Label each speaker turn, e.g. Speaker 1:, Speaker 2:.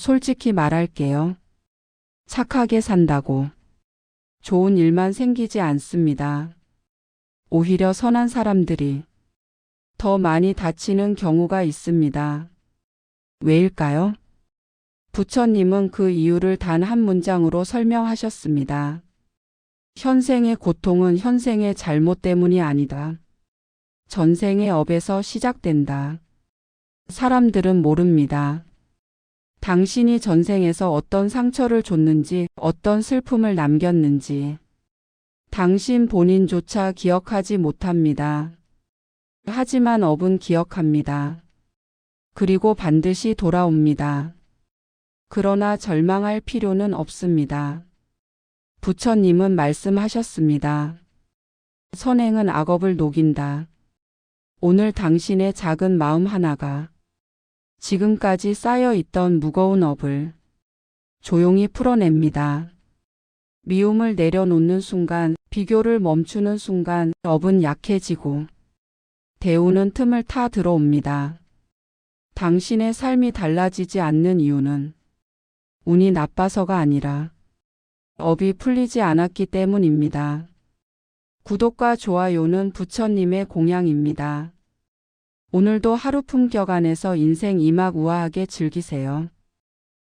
Speaker 1: 솔직히 말할게요. 착하게 산다고. 좋은 일만 생기지 않습니다. 오히려 선한 사람들이 더 많이 다치는 경우가 있습니다. 왜일까요? 부처님은 그 이유를 단 한 문장으로 설명하셨습니다. 현생의 고통은 현생의 잘못 때문이 아니다. 전생의 업에서 시작된다. 사람들은 모릅니다. 당신이 전생에서 어떤 상처를 줬는지, 어떤 슬픔을 남겼는지, 당신 본인조차 기억하지 못합니다. 하지만 업은 기억합니다. 그리고 반드시 돌아옵니다. 그러나 절망할 필요는 없습니다. 부처님은 말씀하셨습니다. 선행은 악업을 녹인다. 오늘 당신의 작은 마음 하나가 지금까지 쌓여 있던 무거운 업을 조용히 풀어냅니다. 미움을 내려놓는 순간, 비교를 멈추는 순간 업은 약해지고 대우는 틈을 타 들어옵니다. 당신의 삶이 달라지지 않는 이유는 운이 나빠서가 아니라 업이 풀리지 않았기 때문입니다. 구독과 좋아요는 부처님의 공양입니다. 오늘도 하루 품격 안에서 인생 이막 우아하게 즐기세요.